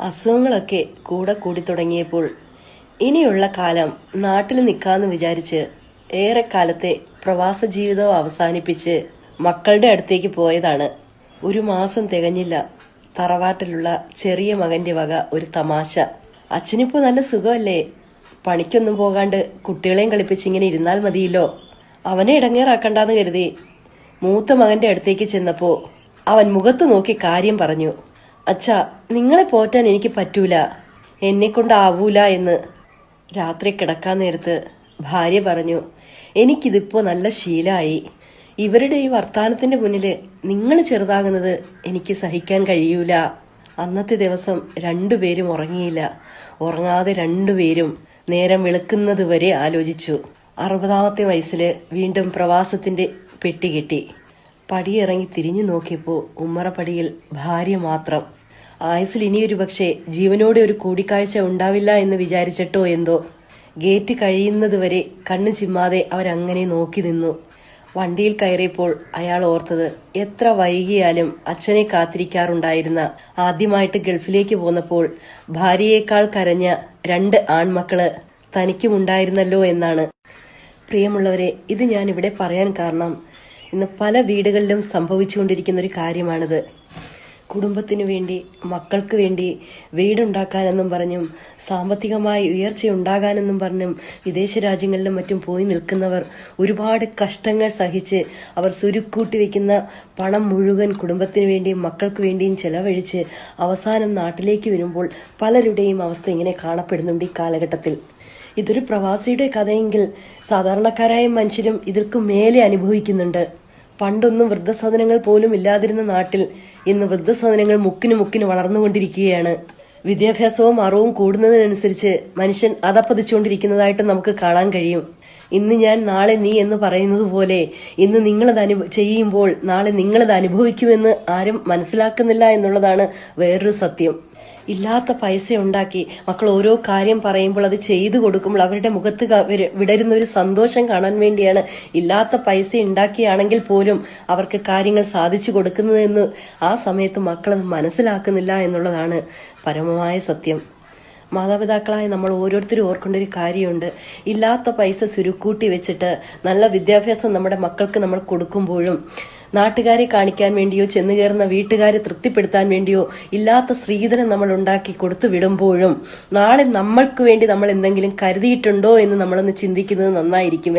അസുഖങ്ങളൊക്കെ കൂടെ കൂടി തുടങ്ങിയപ്പോൾ ഇനിയുള്ള കാലം നാട്ടിൽ നിൽക്കാന്ന് വിചാരിച്ച് ഏറെക്കാലത്തെ പ്രവാസ ജീവിതം അവസാനിപ്പിച്ച് മക്കളുടെ അടുത്തേക്ക് പോയതാണ്. ഒരു മാസം തികഞ്ഞില്ല. തറവാട്ടിലുള്ള ചെറിയ മകന്റെ വക ഒരു തമാശ. അച്ഛനിപ്പോ നല്ല സുഖമല്ലേ? പണിക്കൊന്നും പോകാണ്ട് കുട്ടികളെയും കളിപ്പിച്ച് ഇങ്ങനെ ഇരുന്നാൽ മതിയല്ലോ? അവനെ ഇടങ്ങേറാക്കണ്ടെന്ന് കരുതി മൂത്ത മകന്റെ അടുത്തേക്ക് ചെന്നപ്പോ അവൻ മുഖത്ത് നോക്കി കാര്യം പറഞ്ഞു. അച്ഛാ നിങ്ങളെ പോറ്റാൻ എനിക്ക് പറ്റൂല. എന്നെ കൊണ്ടാവൂല എന്ന്. രാത്രി കിടക്കാൻ നേരത്ത് ഭാര്യ പറഞ്ഞു എനിക്കിതിപ്പോ നല്ല ശീലായി. ഇവരുടെ ഈ വർത്താനത്തിന്റെ മുന്നിൽ നിങ്ങൾ ചെറുതാകുന്നത് എനിക്ക് സഹിക്കാൻ കഴിയൂല. അന്നത്തെ ദിവസം രണ്ടുപേരും ഉറങ്ങിയില്ല. ഉറങ്ങാതെ രണ്ടുപേരും നേരം വെളുക്കുന്നത് വരെ ആലോചിച്ചു. അറുപതാമത്തെ വയസ്സിൽ വീണ്ടും പ്രവാസത്തിന്റെ പെട്ടി കെട്ടി. പടിയിറങ്ങി തിരിഞ്ഞു നോക്കിയപ്പോ ഉമ്മറപ്പടിയിൽ ഭാര്യ മാത്രം. ആയുസിൽ ഇനിയൊരു പക്ഷേ ജീവനോടെ ഒരു കൂടിക്കാഴ്ച ഉണ്ടാവില്ല എന്ന് വിചാരിച്ചിട്ടോ എന്തോ? ഗേറ്റ് കഴിയുന്നതുവരെ കണ്ണു ചിമ്മാതെ അവരങ്ങനെ നോക്കി നിന്നു. വണ്ടിയിൽ കയറിയപ്പോൾ അയാൾ ഓർത്തത് എത്ര വൈകിയാലും അച്ഛനെ കാത്തിരിക്കാറുണ്ടായിരുന്ന. ആദ്യമായിട്ട് ഗൾഫിലേക്ക് പോന്നപ്പോൾ ഭാര്യയേക്കാൾ കരഞ്ഞ രണ്ട് ആൺമക്കൾ തനിക്കുമുണ്ടായിരുന്നല്ലോ എന്നാണ്. പ്രിയമുള്ളവരെ ഇത് ഞാൻ ഇവിടെ പറയാൻ കാരണം ഇന്ന് പല വീടുകളിലും സംഭവിച്ചുകൊണ്ടിരിക്കുന്ന ഒരു കാര്യമാണിത്. കുടുംബത്തിനു വേണ്ടി മക്കൾക്ക് വേണ്ടി വീടുണ്ടാക്കാനെന്നും പറഞ്ഞും സാമ്പത്തികമായി ഉയർച്ചയുണ്ടാകാനെന്നും പറഞ്ഞും വിദേശ രാജ്യങ്ങളിലും മറ്റും പോയി നിൽക്കുന്നവർ ഒരുപാട് കഷ്ടങ്ങൾ സഹിച്ച് അവർ സുരുക്കൂട്ടി വെക്കുന്ന പണം മുഴുവൻ കുടുംബത്തിനു വേണ്ടിയും മക്കൾക്ക് വേണ്ടിയും ചെലവഴിച്ച് അവസാനം നാട്ടിലേക്ക് വരുമ്പോൾ പലരുടെയും അവസ്ഥ ഇങ്ങനെ കാണപ്പെടുന്നുണ്ട് ഈ കാലഘട്ടത്തിൽ. ഇതൊരു പ്രവാസിയുടെ കഥയെങ്കിൽ സാധാരണക്കാരായ മനുഷ്യരും ഇതിൽക്ക് മേലെ അനുഭവിക്കുന്നുണ്ട്. പണ്ടൊന്നും വൃദ്ധസദനങ്ങൾ പോലും ഇല്ലാതിരുന്ന നാട്ടിൽ ഇന്ന് വൃദ്ധസദനങ്ങൾ മുക്കിന് മുക്കിന് വളർന്നുകൊണ്ടിരിക്കുകയാണ്. വിദ്യാഭ്യാസവും അറിവും കൂടുന്നതിനനുസരിച്ച് മനുഷ്യൻ അതപ്പതിച്ചുകൊണ്ടിരിക്കുന്നതായിട്ട് നമുക്ക് കാണാൻ കഴിയും. ഇന്ന് ഞാൻ നാളെ നീ എന്ന് പറയുന്നത് പോലെ ഇന്ന് നിങ്ങളത് അനു ചെയ്യുമ്പോൾ നാളെ നിങ്ങളത് അനുഭവിക്കുമെന്ന് ആരും മനസ്സിലാക്കുന്നില്ല എന്നുള്ളതാണ് വേറൊരു സത്യം. ഇല്ലാത്ത പൈസ ഉണ്ടാക്കി മക്കൾ ഓരോ കാര്യം പറയുമ്പോൾ അത് ചെയ്തു കൊടുക്കുമ്പോൾ അവരുടെ മുഖത്ത് വിടരുന്ന ഒരു സന്തോഷം കാണാൻ വേണ്ടിയാണ് ഇല്ലാത്ത പൈസ ഉണ്ടാക്കിയാണെങ്കിൽ പോലും അവർക്ക് കാര്യങ്ങൾ സാധിച്ചു കൊടുക്കുന്നതെന്ന് ആ സമയത്ത് മക്കളത് മനസ്സിലാക്കുന്നില്ല എന്നുള്ളതാണ് പരമമായ സത്യം. മാതാപിതാക്കളായ നമ്മൾ ഓരോരുത്തരും ഓർക്കേണ്ട ഒരു കാര്യമുണ്ട്. ഇല്ലാത്ത പൈസ സുരുക്കൂട്ടി വെച്ചിട്ട് നല്ല വിദ്യാഭ്യാസം നമ്മുടെ മക്കൾക്ക് നമ്മൾ കൊടുക്കുമ്പോഴും നാട്ടുകാരെ കാണിക്കാൻ വേണ്ടിയോ ചെന്നു കയറുന്ന വീട്ടുകാരെ തൃപ്തിപ്പെടുത്താൻ വേണ്ടിയോ ഇല്ലാത്ത സ്ത്രീധനം നമ്മൾ ഉണ്ടാക്കി കൊടുത്തു വിടുമ്പോഴും നാളെ നമ്മൾക്ക് വേണ്ടി നമ്മൾ എന്തെങ്കിലും കരുതിയിട്ടുണ്ടോ എന്ന് നമ്മളൊന്ന് ചിന്തിക്കുന്നത് നന്നായിരിക്കും